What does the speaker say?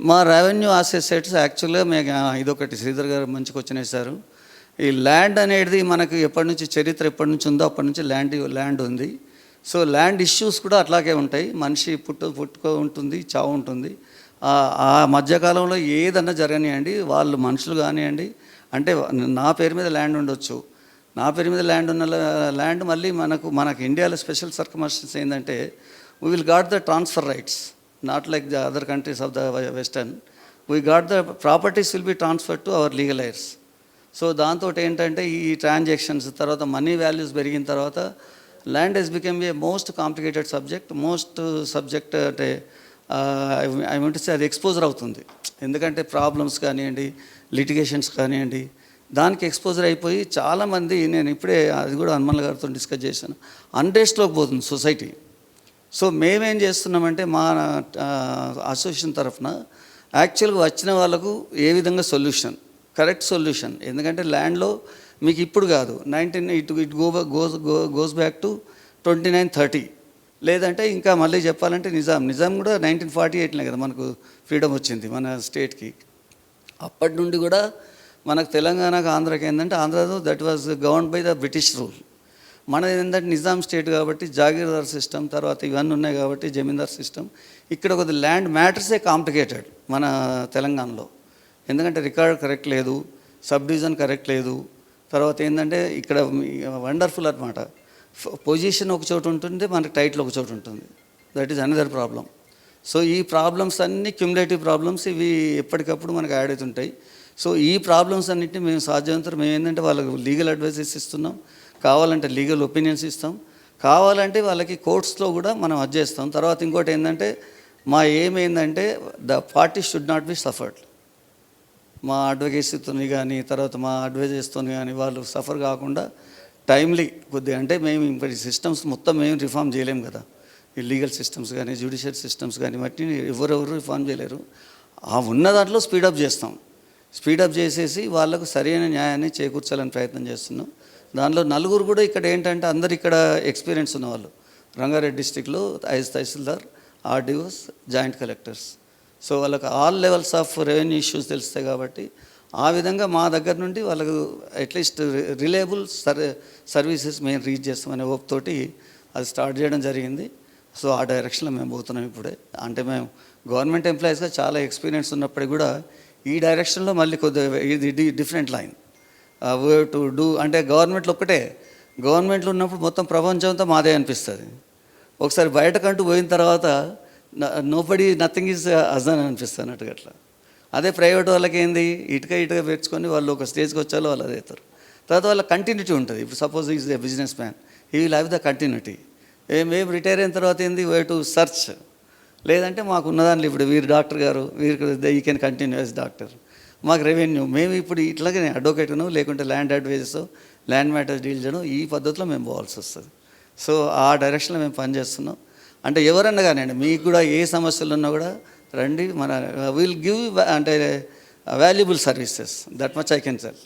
మా revenue assets యాక్చువల్గా మేము ఇదొకటి శ్రీధర్ గారు మంచికి క్వశ్చన్ ఈ ల్యాండ్ అనేది మనకు ఎప్పటి నుంచి చరిత్ర ఎప్పటి నుంచి ఉందో అప్పటి నుంచి ల్యాండ్ ల్యాండ్ ఉంది. సో ల్యాండ్ ఇష్యూస్ కూడా అట్లాగే ఉంటాయి. మనిషి పుట్టు పుట్టుకో ఉంటుంది చావు ఉంటుంది. ఆ- ఆ మధ్యకాలంలో ఏదన్నా జరగనియండి వాళ్ళు మనుషులు కానివ్వండి అంటే నా పేరు మీద ల్యాండ్ ఉండొచ్చు. నా పేరు మీద ల్యాండ్ ఉన్న ల్యాండ్ మళ్ళీ మనకు మనకు ఇండియాలో స్పెషల్ సర్కమర్షన్స్ ఏంటంటే we will got the transfer rights not like the other countries of the western we got the properties will be transfer to our legal heirs so దాంతో ఏంటంటే ఈ ట్రాన్సాక్షన్స్ తర్వాత మనీ వాల్యూస్ పెరిగిన తర్వాత land has become a most complicated subject most subject అంటే I want say అది exposure అవుతుంది. ఎందుకంటే ప్రాబ్లమ్స్ కానివ్వండి లిటిగేషన్స్ కానివ్వండి దానికి ఎక్స్పోజర్ అయిపోయి చాలామంది నేను ఇప్పుడే అది కూడా హనుమల్ గారితో డిస్కస్ చేశాను. అన్రెస్ట్లోకి పోతుంది సొసైటీ. సో మేమేం చేస్తున్నామంటే మా అసోసియేషన్ తరఫున యాక్చువల్గా వచ్చిన వాళ్ళకు ఏ విధంగా సొల్యూషన్ కరెక్ట్ సొల్యూషన్. ఎందుకంటే ల్యాండ్లో మీకు ఇప్పుడు కాదు nineteen it it go goes goes back to twenty nine thirty. లేదంటే ఇంకా మళ్ళీ చెప్పాలంటే నిజాం నిజాం కూడా నైన్టీన్ ఫార్టీ ఎయిట్లే కదా మనకు ఫ్రీడమ్ వచ్చింది మన స్టేట్కి. అప్పటి నుండి కూడా మనకు తెలంగాణకు ఆంధ్రాకి ఏంటంటే ఆంధ్రలో that was govern by the British rule. మనది ఏంటంటే నిజాం స్టేట్ కాబట్టి జాగీర్దార్ సిస్టమ్ తర్వాత ఇవన్నీ ఉన్నాయి కాబట్టి జమీందార్ సిస్టమ్. ఇక్కడ కొద్ది ల్యాండ్ మ్యాటర్సే కాంప్లికేటెడ్ మన తెలంగాణలో. ఎందుకంటే రికార్డ్ కరెక్ట్ లేదు సబ్ డివిజన్ కరెక్ట్ లేదు. తర్వాత ఏంటంటే ఇక్కడ వండర్ఫుల్ అనమాట పొజిషన్ ఒక చోటు ఉంటుంది మనకి టైటిల్ ఒక చోటు ఉంటుంది. That is another problem. So ఈ ప్రాబ్లమ్స్ అన్నీ క్యుములేటివ్ ప్రాబ్లమ్స్ ఇవి ఎప్పటికప్పుడు మనకు యాడ్ అవుతుంటాయి. సో ఈ ప్రాబ్లమ్స్ అన్నింటినీ మేము సాధ్యమంతా మేము ఏంటంటే వాళ్ళకు లీగల్ అడ్వైజెస్ ఇస్తున్నాం. కావాలంటే లీగల్ ఒపీనియన్స్ ఇస్తాం. కావాలంటే వాళ్ళకి కోర్ట్స్లో కూడా మనం అది చేస్తాం. తర్వాత ఇంకోటి ఏంటంటే మా ఏం ఏంటంటే the party should not be suffered. మా అడ్వకేసీతో కానీ తర్వాత మా అడ్వైజర్స్తో కానీ వాళ్ళు సఫర్ కాకుండా టైమ్లీ కొద్దిగా అంటే మేము ఇప్పుడు సిస్టమ్స్ మొత్తం మేము రిఫార్మ్ చేయలేము కదా. ఈ లీగల్ సిస్టమ్స్ కానీ జ్యుడిషియల్ సిస్టమ్స్ కానీ బట్టి ఎవరెవరు రిఫార్మ్ చేయలేరు. ఆ ఉన్న దాంట్లో స్పీడప్ చేస్తాం. స్పీడప్ చేసేసి వాళ్ళకు సరైన న్యాయాన్ని చేకూర్చాలని ప్రయత్నం చేస్తున్నాం. దానిలో నలుగురు కూడా ఇక్కడ ఏంటంటే అందరు ఇక్కడ ఎక్స్పీరియన్స్ ఉన్నవాళ్ళు. రంగారెడ్డి డిస్టిక్లో ice tahsildar RDOs joint collectors. So వాళ్ళకి all levels of revenue issues తెలుస్తాయి కాబట్టి ఆ విధంగా మా దగ్గర నుండి వాళ్ళకు at least reliable sir services మేము రీచ్ చేస్తామనే హోప్ తోటి అది స్టార్ట్ చేయడం జరిగింది. సో ఆ డైరెక్షన్లో మేము పోతున్నాం ఇప్పుడే. అంటే మేము గవర్నమెంట్ ఎంప్లాయీస్గా చాలా ఎక్స్పీరియన్స్ ఉన్నప్పటికీ కూడా ఈ డైరెక్షన్లో మళ్ళీ కొద్దిగా ఇది డిఫరెంట్ లైన్. టు డూ అంటే గవర్నమెంట్లో ఒక్కటే. గవర్నమెంట్లో ఉన్నప్పుడు మొత్తం ప్రపంచంతో మాదే అనిపిస్తుంది. ఒకసారి బయటకంటూ పోయిన తర్వాత nobody uh, nothing is again అనిపిస్తుంది అన్నట్టు అట్లా. అదే ప్రైవేట్ వాళ్ళకి ఏంది? ఇటుక ఇటుక పెంచుకొని వాళ్ళు ఒక స్టేజ్కి వచ్చాలో వాళ్ళు అదే అవుతారు తర్వాత వాళ్ళ కంటిన్యూటీ ఉంటుంది. ఇప్పుడు suppose is a business man he will have the continuity మేము రిటైర్ అయిన తర్వాత ఏంది? వే టు సర్చ్ లేదంటే మాకు ఉన్నదాన్ని ఇప్పుడు వీరు డాక్టర్ గారు వీరికి he can continue as doctor మాకు రెవెన్యూ మేము ఇప్పుడు ఇట్లాగే అడ్వకేట్ను లేకుంటే land advises land matters deal చేయడం ఈ పద్ధతిలో మేము పోవాల్సి వస్తుంది. సో ఆ డైరెక్షన్లో మేము పనిచేస్తున్నాం అంటే ఎవరన్నా కానివ్వండి మీకు కూడా ఏ సమస్యలు ఉన్నా కూడా రండి మన విల్ గివ్ అంటే valuable services that much I can sell